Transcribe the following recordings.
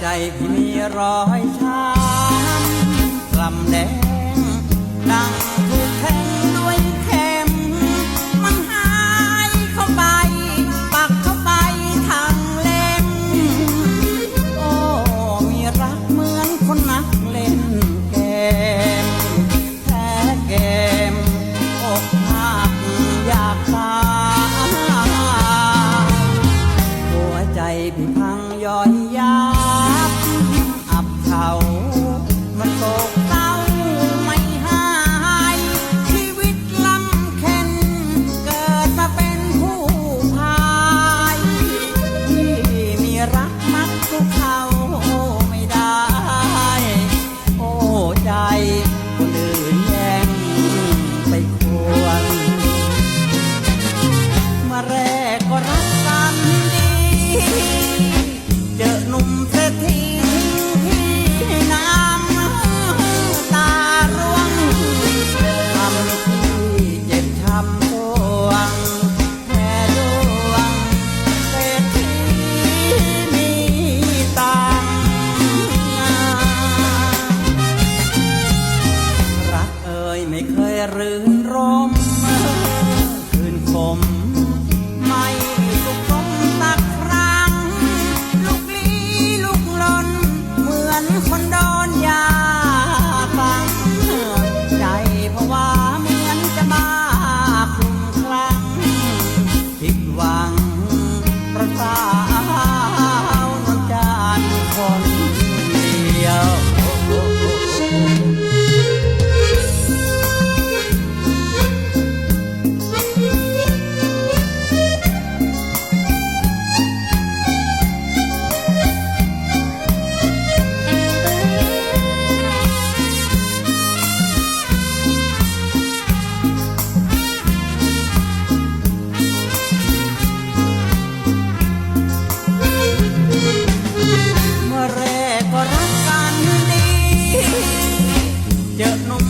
ใจพี่มีรอยช้ำกลำแดงดังทง wonder Yeah.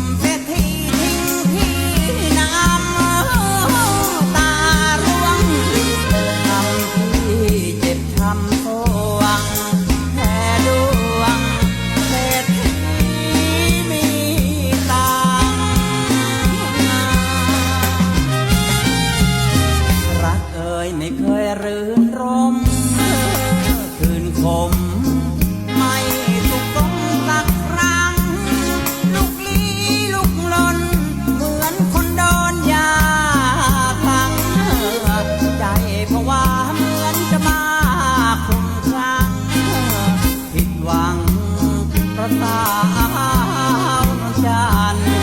าวฉัน